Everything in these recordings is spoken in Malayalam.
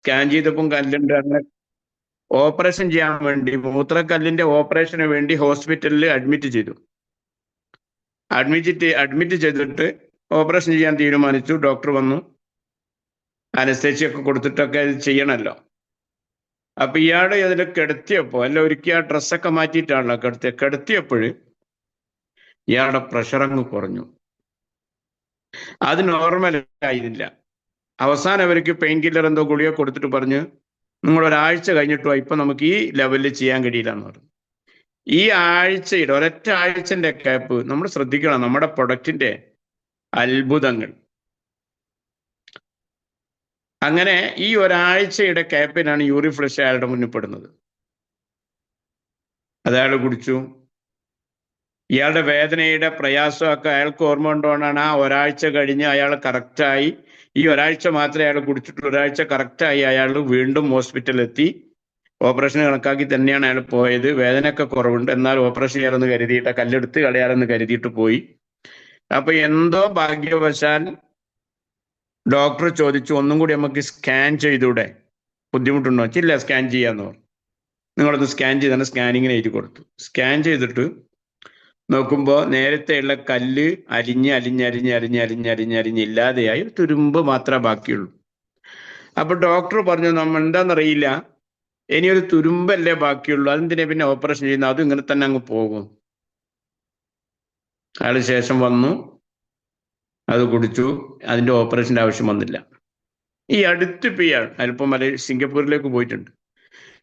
സ്കാൻ ചെയ്തപ്പം കല്ലുണ്ട് അങ്ങനെ ഓപ്പറേഷൻ ചെയ്യാൻ വേണ്ടി മൂത്രക്കല്ലിന്റെ ഓപ്പറേഷന് വേണ്ടി ഹോസ്പിറ്റലിൽ അഡ്മിറ്റ് ചെയ്തു. അഡ്മിറ്റ് അഡ്മിറ്റ് ചെയ്തിട്ട് ഓപ്പറേഷൻ ചെയ്യാൻ തീരുമാനിച്ചു. ഡോക്ടർ വന്നു. അനസ്തേഷ്യ ഒക്കെ കൊടുത്തിട്ടൊക്കെ ചെയ്യണമല്ലോ. അപ്പൊ ഇയാളെ അതിൽ കിടത്തിയപ്പോ അല്ല ഒരിക്കൽ ആ ഡ്രസ്സൊക്കെ മാറ്റിയിട്ടാണല്ലോ കിടത്തിയ കിടത്തിയപ്പോൾ ഇയാളുടെ പ്രഷർ അങ്ങ് കുറഞ്ഞു. അത് നോർമൽ ആയിരുന്നില്ല അവസാനം അവർക്ക് പെയിൻ കില്ലർ എന്തോ ഗുളിയോ കൊടുത്തിട്ട് പറഞ്ഞ് നിങ്ങൾ ഒരാഴ്ച കഴിഞ്ഞിട്ടോ ഇപ്പൊ നമുക്ക് ഈ ലെവലിൽ ചെയ്യാൻ കഴിയില്ല എന്ന് പറഞ്ഞു. ഈ ആഴ്ചയുടെ ഒരൊറ്റ ആഴ്ചന്റെ ക്യാപ്പ് നമ്മൾ ശ്രദ്ധിക്കണം നമ്മുടെ പ്രൊഡക്റ്റിന്റെ അത്ഭുതങ്ങൾ. അങ്ങനെ ഈ ഒരാഴ്ചയുടെ ക്യാപ്പിനാണ് യൂറിഫ്ലഷ് അയാളുടെ മുന്നിൽ പെടുന്നത്. അതയാൾ കുടിച്ചു. ഇയാളുടെ വേദനയുടെ പ്രയാസമൊക്കെ അയാൾക്ക് ഓർമ്മ കൊണ്ടുകൊണ്ടാണ് ആ ഒരാഴ്ച കഴിഞ്ഞ് അയാൾ കറക്റ്റായി. ഈ ഒരാഴ്ച മാത്രമേ അയാൾ കുടിച്ചിട്ടുള്ളൂ. ഒരാഴ്ച കറക്റ്റായി അയാൾ വീണ്ടും ഹോസ്പിറ്റലിലെത്തി. ഓപ്പറേഷൻ കണക്കാക്കി തന്നെയാണ് അയാൾ പോയത്. വേദനയൊക്കെ കുറവുണ്ട്. എന്നാൽ ഓപ്പറേഷൻ ചെയ്യാറെന്ന് കരുതിയിട്ട് കല്ലെടുത്ത് കളയാറെന്ന് കരുതിയിട്ട് പോയി. അപ്പൊ എന്തോ ഭാഗ്യവശാൽ ഡോക്ടർ ചോദിച്ചു ഒന്നും കൂടി നമുക്ക് സ്കാൻ ചെയ്തൂടെ? ബുദ്ധിമുട്ടുണ്ടോ? ഇല്ല സ്കാൻ ചെയ്യാന്ന് പറഞ്ഞു. നിങ്ങളൊന്ന് സ്കാൻ ചെയ്താണ് സ്കാനിങ്ങിന് എഴുതി കൊടുത്തു. സ്കാൻ ചെയ്തിട്ട് നോക്കുമ്പോൾ നേരത്തെയുള്ള കല്ല് അലിഞ്ഞ് അലിഞ്ഞ് അലിഞ്ഞ് അലിഞ്ഞ് അലിഞ്ഞ് അലിഞ്ഞ് അലിഞ്ഞ് ഇല്ലാതെയായി തുരുമ്പ് മാത്രമേ ബാക്കിയുള്ളൂ. അപ്പൊ ഡോക്ടർ പറഞ്ഞു നമ്മൾ എന്താണെന്നറിയില്ല ഇനി ഒരു തുരുമ്പല്ലേ ബാക്കിയുള്ളൂ. അതെന്തിനാ പിന്നെ ഓപ്പറേഷൻ ചെയ്യുന്നത് അതും ഇങ്ങനെ തന്നെ അങ്ങ് പോകും. അയാൾ ശേഷം വന്നു. അത് കുടിച്ചു. അതിന്റെ ഓപ്പറേഷന്റെ ആവശ്യം വന്നില്ല. ഈ അടുത്ത് ഇയാൾ അല്പം മല സിംഗപ്പൂരിലേക്ക് പോയിട്ടുണ്ട്.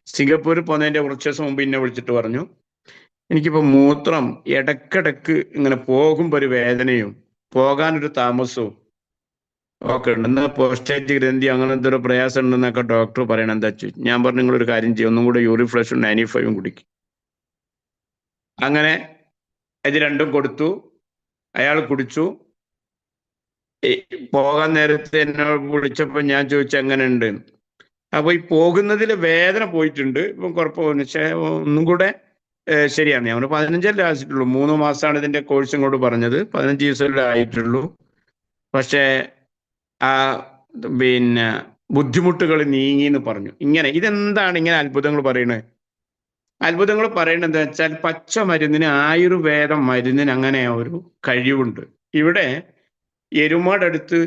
സിംഗപ്പൂരിൽ പോകുന്നതിന്റെ കുറച്ച് ദിവസം മുമ്പ് എന്നെ വിളിച്ചിട്ട് പറഞ്ഞു എനിക്കിപ്പോ മൂത്രം ഇടക്കിടക്ക് ഇങ്ങനെ പോകുമ്പോ ഒരു വേദനയും പോകാനൊരു താമസവും ഒക്കെ ഉണ്ട്. എന്നാ പോസ്റ്റേറ്റ് ഗ്രന്ഥി അങ്ങനെ എന്തൊരു പ്രയാസം ഉണ്ടെന്നൊക്കെ ഡോക്ടർ പറയണം. എന്താ വെച്ചു ഞാൻ പറഞ്ഞു നിങ്ങളൊരു കാര്യം ചെയ്യും. ഒന്നും കൂടെ യൂറി ഫ്ലഷും കുടിക്കും. അങ്ങനെ ഇത് രണ്ടും കൊടുത്തു. അയാൾ കുടിച്ചു. പോകാൻ നേരത്തെ എന്നോട് വിളിച്ചപ്പോൾ ഞാൻ ചോദിച്ചു ഉണ്ട് അപ്പൊ ഈ പോകുന്നതിൽ വേദന പോയിട്ടുണ്ട്. ഇപ്പം കുഴപ്പമില്ല പക്ഷേ ഒന്നും കൂടെ ശരിയാണ്. പറഞ്ഞു പതിനഞ്ചല്ലേ ആയിട്ടുള്ളൂ മൂന്ന് മാസമാണ് ഇതിന്റെ കോഴ്സ് ഇങ്ങോട്ട് പറഞ്ഞത്. പതിനഞ്ച് ദിവസമല്ലേ ആയിട്ടുള്ളൂ. പക്ഷേ ആ പിന്നെ ബുദ്ധിമുട്ടുകൾ നീങ്ങി എന്ന് പറഞ്ഞു. ഇങ്ങനെ ഇതെന്താണ് ഇങ്ങനെ അത്ഭുതങ്ങൾ പറയുന്നത് അത്ഭുതങ്ങൾ പറയുന്നത് എന്താ വെച്ചാൽ പച്ച മരുന്നിന് ആയുർവേദ മരുന്നിന് അങ്ങനെ ഒരു കഴിവുണ്ട്. ഇവിടെ എരുമാടടുത്ത്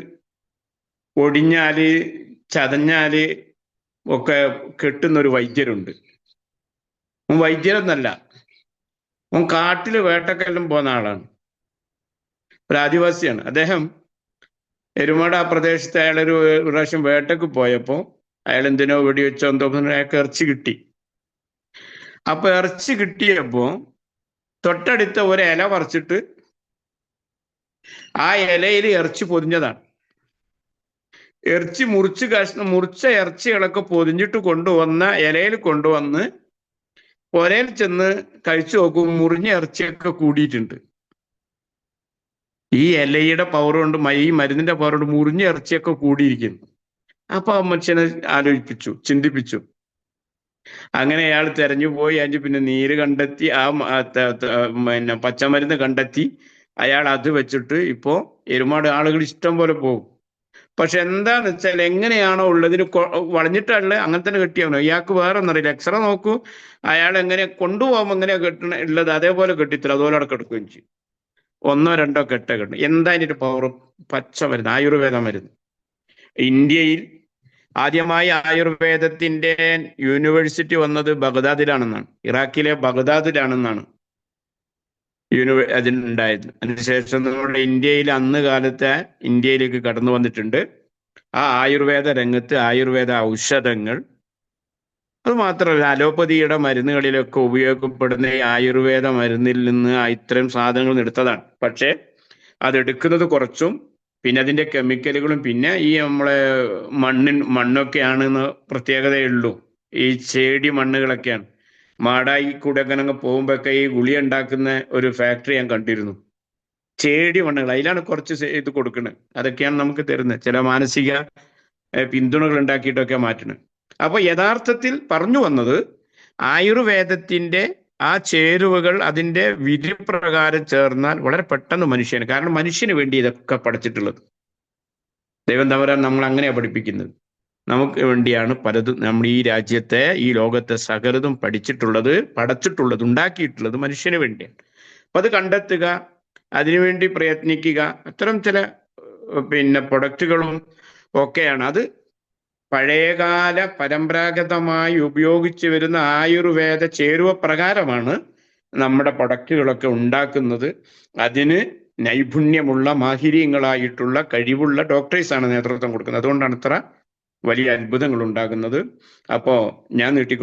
ഒടിഞ്ഞാൽ ചതഞ്ഞാൽ ഒക്കെ കെട്ടുന്ന ഒരു വൈദ്യരുണ്ട്. ഓൻ വൈദ്യരൊന്നല്ല. ഓൻ കാട്ടിൽ വേട്ടക്കെല്ലാം പോകുന്ന ആളാണ്. ഒരു ആദിവാസിയാണ്. അദ്ദേഹം എരുമട ആ പ്രദേശത്ത് അയാളൊരു പ്രാവശ്യം വേട്ടക്ക് പോയപ്പോ അയാൾ എന്തിനോ വെടിവെച്ചോ എന്തോ അയാൾക്ക് ഇറച്ചി കിട്ടി. അപ്പൊ ഇറച്ചി കിട്ടിയപ്പോ തൊട്ടടുത്ത ഒരു ഇല പറിച്ചിട്ട് ആ ഇലയിൽ ഇറച്ചി പൊതിഞ്ഞതാണ്. ഇറച്ചി മുറിച്ച് കഷ്ണം മുറിച്ച ഇറച്ചികളൊക്കെ പൊതിഞ്ഞിട്ട് കൊണ്ടുവന്ന ഇലയിൽ കൊണ്ടുവന്ന് പുരയിൽ ചെന്ന് കഴിച്ചു നോക്കും മുറിഞ്ഞ ഇറച്ചിയൊക്കെ കൂടിയിട്ടുണ്ട്. ഈ ഇലയുടെ പവർ കൊണ്ട് ഈ മരുന്നിന്റെ പവർ കൊണ്ട് മുറിഞ്ഞ ഇറച്ചിയൊക്കെ കൂടിയിരിക്കുന്നു. അപ്പൊ ആ മനുഷ്യനെ ആലോചിപ്പിച്ചു ചിന്തിപ്പിച്ചു. അങ്ങനെ അയാൾ തെരഞ്ഞു പോയി അതിന് പിന്നെ നീര് കണ്ടെത്തി ആ പിന്നെ പച്ചമരുന്ന് കണ്ടെത്തി അയാൾ അത് വെച്ചിട്ട് ഇപ്പോ എരുമാട് ആളുകൾ ഇഷ്ടം പോലെ പോകും. പക്ഷെ എന്താന്ന് വെച്ചാൽ എങ്ങനെയാണോ ഉള്ളതിന് വളഞ്ഞിട്ടല്ല അങ്ങനെ തന്നെ കെട്ടിയാണോ ഇയാൾക്ക് വേറെ ഒന്നറിയില്ല എക്സ്റേ നോക്കൂ. അയാൾ എങ്ങനെ കൊണ്ടുപോകുമ്പോൾ എങ്ങനെയാ കെട്ടണ ഉള്ളത് അതേപോലെ കെട്ടിത്തരും. അതുപോലെ അവിടെ കെടുക്കുകയും ചെയ്യും. ഒന്നോ രണ്ടോ കെട്ട കെട്ടും എന്താ ഇതിന്റെ പവർ പച്ച മരുന്ന്. ആയുർവേദ മരുന്ന്. ഇന്ത്യയിൽ ആദ്യമായി ആയുർവേദത്തിന്റെ യൂണിവേഴ്സിറ്റി വന്നത് ബഗ്ദാദിലാണെന്നാണ്. ഇറാഖിലെ ബഗ്ദാദിലാണെന്നാണ്. യൂണിവേ അതിനുണ്ടായിരുന്നു അതിനുശേഷം നമ്മുടെ ഇന്ത്യയിൽ അന്ന് കാലത്തെ ഇന്ത്യയിലേക്ക് കടന്നു വന്നിട്ടുണ്ട്. ആ ആയുർവേദ രംഗത്ത് ആയുർവേദ ഔഷധങ്ങൾ. അത് മാത്രമല്ല അലോപ്പതിയുടെ മരുന്നുകളിലൊക്കെ ഉപയോഗപ്പെടുന്ന ഈ ആയുർവേദ മരുന്നിൽ നിന്ന് ഇത്തരം സാധനങ്ങൾ എടുത്തതാണ്. പക്ഷേ അതെടുക്കുന്നത് കുറച്ചും പിന്നെ അതിന്റെ കെമിക്കലുകളും പിന്നെ ഈ നമ്മളെ മണ്ണിൻ മണ്ണൊക്കെയാണെന്ന് പ്രത്യേകതയുള്ളൂ ഈ ചേടി മണ്ണുകളൊക്കെയാണ്. മാടായി കൂടെ അങ്ങനെ അങ്ങ് പോകുമ്പോഴൊക്കെ ഈ ഗുളി ഉണ്ടാക്കുന്ന ഒരു ഫാക്ടറി ഞാൻ കണ്ടിരുന്നു. ചേടി മണ്ണുകൾ അതിലാണ് കുറച്ച് ഇത് കൊടുക്കുന്നത് അതൊക്കെയാണ് നമുക്ക് തരുന്നത്. ചില മാനസിക പിന്തുണകൾ ഉണ്ടാക്കിയിട്ടൊക്കെ മാറ്റുന്നത് അപ്പൊ യഥാർത്ഥത്തിൽ പറഞ്ഞു വന്നത് ആയുർവേദത്തിന്റെ ആ ചേരുവകൾ അതിന്റെ വിധി പ്രകാരം ചേർന്നാൽ വളരെ പെട്ടെന്ന് മനുഷ്യന് കാരണം മനുഷ്യന് വേണ്ടി ഇതൊക്കെ പഠിച്ചിട്ടുള്ളത്. ദൈവം തവരാൻ നമ്മൾ അങ്ങനെയാണ് പഠിപ്പിക്കുന്നത്. നമുക്ക് വേണ്ടിയാണ് പലതും നമ്മൾ ഈ രാജ്യത്തെ ഈ ലോകത്തെ സകലതും പഠിച്ചിട്ടുള്ളത് പടച്ചിട്ടുള്ളത് ഉണ്ടാക്കിയിട്ടുള്ളത് മനുഷ്യന് വേണ്ടിയാണ്. അപ്പൊ അത് കണ്ടെത്തുക അതിനുവേണ്ടി പ്രയത്നിക്കുക അത്തരം ചില പിന്നെ പ്രൊഡക്റ്റുകളും ഒക്കെയാണ്. അത് പഴയകാല പരമ്പരാഗതമായി ഉപയോഗിച്ചു വരുന്ന ആയുർവേദ ചേരുവ പ്രകാരമാണ് നമ്മുടെ പ്രൊഡക്റ്റുകളൊക്കെ ഉണ്ടാക്കുന്നത്. അതിന് നൈപുണ്യമുള്ള മാഹിര്യങ്ങളായിട്ടുള്ള കഴിവുള്ള ഡോക്ടേഴ്സാണ് നേതൃത്വം കൊടുക്കുന്നത്. അതുകൊണ്ടാണ് ഇത്ര വലിയ അത്ഭുതങ്ങൾ ഉണ്ടാകുന്നത് അപ്പോ ഞാൻ നീട്ടി